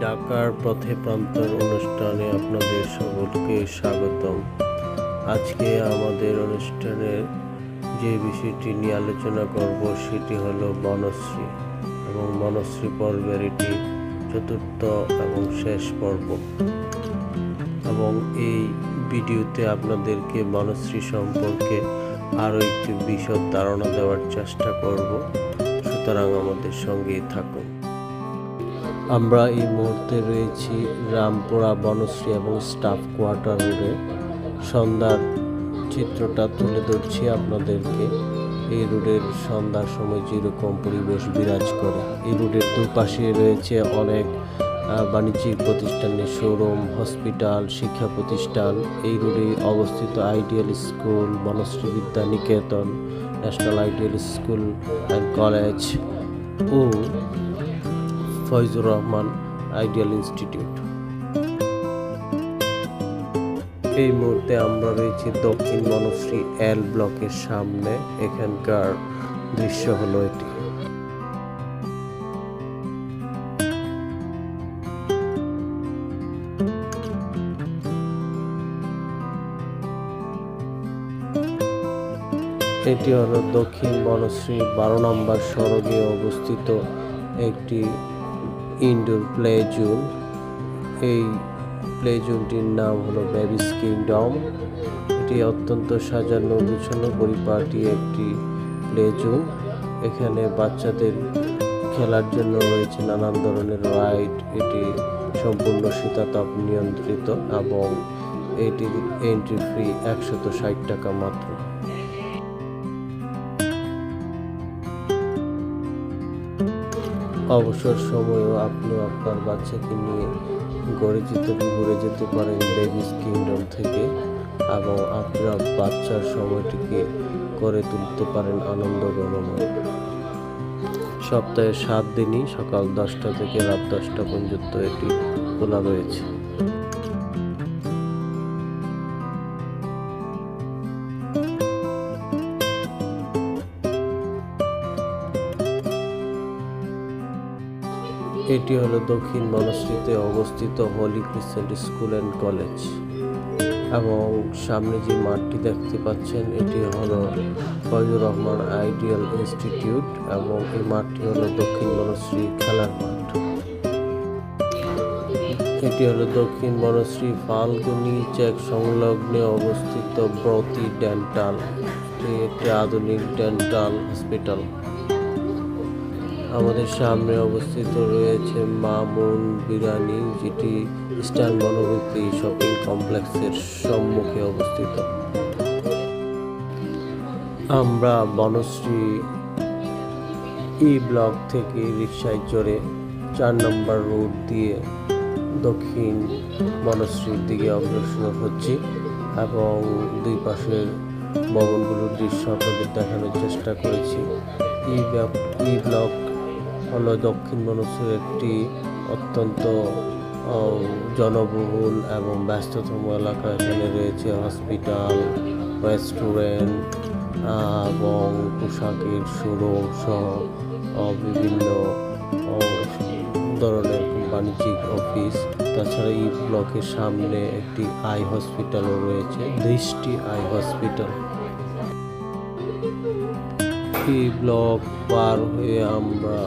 ঢাকার পথে প্রান্তর অনুষ্ঠানে আপনাদের সকলকে স্বাগতম। আজকে আমাদের অনুষ্ঠানের যে বিষয়টি নিয়ে আলোচনা করব সেটি হলো বনশ্রী এবং বনশ্রী পর্বের এটি চতুর্থ এবং শেষ পর্ব। এবং এই ভিডিওতে আপনাদেরকে বনশ্রী সম্পর্কে আরও একটি বিশদ ধারণা দেওয়ার চেষ্টা করব। সুতরাং আমাদের সঙ্গেই থাকুন। আমরা এই মুহূর্তে রয়েছি রামপুরা বনশ্রী এবং স্টাফ কোয়ার্টার রোডে। সন্ধ্যার চিত্রটা তুলে ধরছি আপনাদেরকে। এই রোডের সন্ধ্যার সময় যেরকম পরিবেশ বিরাজ করে, এই রোডের দুপাশে রয়েছে অনেক বাণিজ্যিক প্রতিষ্ঠানের শোরুম, হসপিটাল, শিক্ষা প্রতিষ্ঠান। এই রোডে অবস্থিত ideal school, Banasree Vidya Niketan, national ideal school and college O Foyzur Rahman ideal institute. এই মুহূর্তে আমরা রয়েছি দক্ষিণ বনশ্রী এল ব্লকের সামনে। এখানকার দৃশ্য হলো এটি। এটি হলো দক্ষিণ বনশ্রী বারো নম্বর সড়কে অবস্থিত একটি ইনডোর প্লে জোন। এই প্লে জোনটির নাম হলো বেবিস কিংডম। এটি অত্যন্ত সাজানো, গুছানো, পরিপাটি একটি প্লে জোন। এখানে বাচ্চাদের খেলার জন্য রয়েছে নানান ধরনের রাইড। এটি সম্পূর্ণ শীতাতাপ নিয়ন্ত্রিত এবং এটির এন্ট্রি ফি একশত ষাট টাকা মাত্র। অবসর সময়েও আপনি আপনার বাচ্চাকে নিয়ে গড়ে যেতে ঘুরে যেতে পারেন বেবিস কিংডম থেকে এবং আপনার বাচ্চার সময়টিকে করে তুলতে পারেন আনন্দ গণময় সপ্তাহে সাত দিনই সকাল দশটা থেকে রাত দশটা পর্যন্ত এটি খোলা রয়েছে। এটি হলো দক্ষিণ বনশ্রীতে অবস্থিত Holy Crescent school and college. এবং সামনে যে মাঠটি দেখতে পাচ্ছেন, এটি হলো ফয়জুর রহমান আইডিয়াল ইনস্টিটিউট এবং এই মাঠটি হলো দক্ষিণ বনশ্রী খেলার মাঠ। এটি হলো দক্ষিণ বনশ্রী ফাল্গুনি চেক সংলগ্নে অবস্থিত ব্রতি ডেন্টাল, এটি একটি আধুনিক ডেন্টাল হসপিটাল। আমাদের সামনে অবস্থিত রয়েছে মামুন বিরানি যেটি ইস্টার্ন বনবর্তী শপিং কমপ্লেক্সের সম্মুখে অবস্থিত। আমরা বনশ্রী ই ব্লক থেকে রিক্সায় চড়ে চার নম্বর রোড দিয়ে দক্ষিণ বনশ্রীর দিকে অগ্রসর হচ্ছি এবং দুই পাশের ভবনগুলোর দৃশ্য আপনাদের দেখানোর চেষ্টা করেছি। ই ব্লক ই ব্লক হলো দক্ষিণ বনশ্রীর একটি অত্যন্ত জনবহুল এবং ব্যস্ততম এলাকা। এখানে রয়েছে হসপিটাল, রেস্টুরেন্ট এবং পোশাকের শোরুম সহ বিভিন্ন ধরনের বাণিজ্যিক অফিস। তাছাড়া এই ব্লকের সামনে একটি আই হসপিটালও রয়েছে, দৃষ্টি আই হসপিটাল। এই ব্লক পার হয়ে আমরা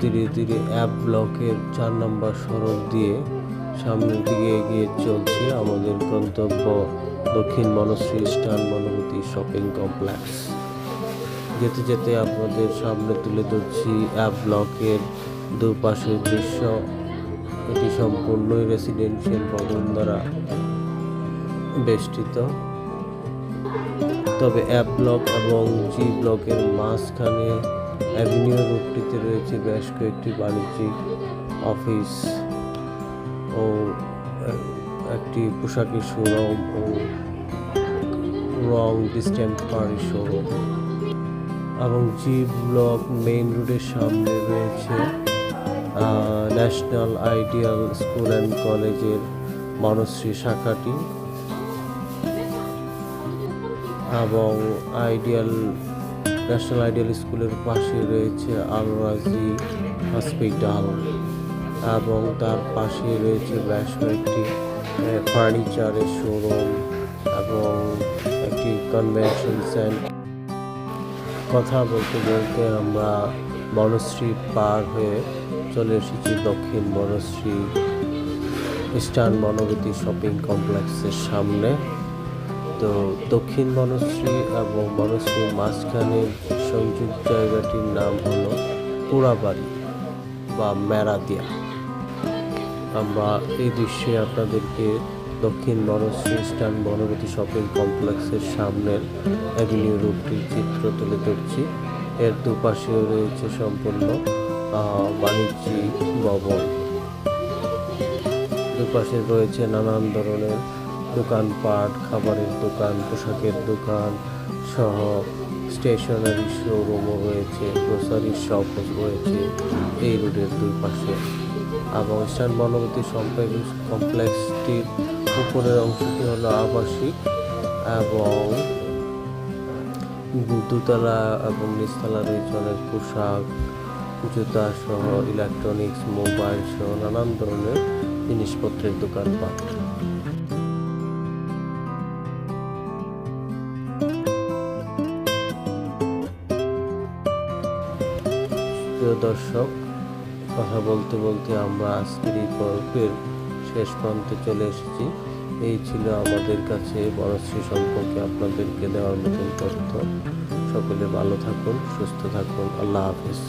ধীরে ধীরে অ্যাপ ব্লকের চার নম্বর সড়ক দিয়ে সামনের দিকে এগিয়ে চলছি। আমাদের গন্তব্য দক্ষিণ বনশ্রী স্টান বনবতী শপিং কমপ্লেক্স। যেতে যেতে আপনাদের সামনে তুলে ধরছি অ্যাপ ব্লকের দুপাশের দৃশ্য। এটি সম্পূর্ণই রেসিডেন্সিয়াল ভবন দ্বারা বেষ্টিত। তবে অ্যাপ ব্লক এবং জি ব্লকের মাঝখানে অ্যাভিনিউ রুটটিতে রয়েছে বেশ কয়েকটি বাণিজ্যিক অফিস ও একটি পোশাকের শোরুম ও রং ডিস্টেম্পারি শোরুম এবং জি ব্লক মেইন রোডের সামনে রয়েছে ন্যাশনাল আইডিয়াল স্কুল অ্যান্ড কলেজের মানশ্রী শাখাটি। এবং আইডিয়াল, ন্যাশনাল আইডিয়াল স্কুলের পাশে রয়েছে আল রাজি হসপিটাল এবং তার পাশে রয়েছে বেশ কয়েকটি ফার্নিচারের শোরুম এবং একটি কনভেনশন সেন্টার। কথা বলতে বলতে আমরা বনশ্রী পার হয়ে চলে এসেছি দক্ষিণ বনশ্রী ইস্টার্ন বনবতী শপিং কমপ্লেক্সের সামনে। তো দক্ষিণ বনশ্রী এবং বনশ্রীর মাঝখানের সংযুক্ত জায়গাটির নাম হলো পুরাবাড়ি বা মেরাদিয়া। আমরা এই দৃশ্যে আপনাদেরকে দক্ষিণ বনশ্রী ইস্টার্ন বনবতী শপিং কমপ্লেক্সের সামনের অ্যাভিনিউ রুটটির চিত্র তুলে ধরছি। এর দুপাশেও রয়েছে সম্পূর্ণ বাণিজ্যিক ভবন। দুপাশে রয়েছে নানান ধরনের দোকানপাট, খাবারের দোকান, পোশাকের দোকান সহ স্টেশনারি শোরুমও রয়েছে গ্রোসারি শপও রয়েছে এই রোডের দুই পাশে। এবং ইস্টার্ন বনবতী কমপ্লেক্স কমপ্লেক্সটির উপরের অংশটি হলো আবাসিক এবং দুতলা এবং নিচতলা রয়েছে অনেক পোশাক, জুতা সহ ইলেকট্রনিক্স মোবাইল সহ নানান ধরনের জিনিসপত্রের দোকানপাট। দর্শক, কথা বলতে বলতে আমরা আজকের এই গল্পের শেষ প্রান্তে চলে এসেছি। এই ছিল আমাদের কাছে বনশ্রী সম্পর্কে আপনাদেরকে দেওয়ার মতন তথ্য। সকলে ভালো থাকুন, সুস্থ থাকুন। আল্লাহ হাফিজ।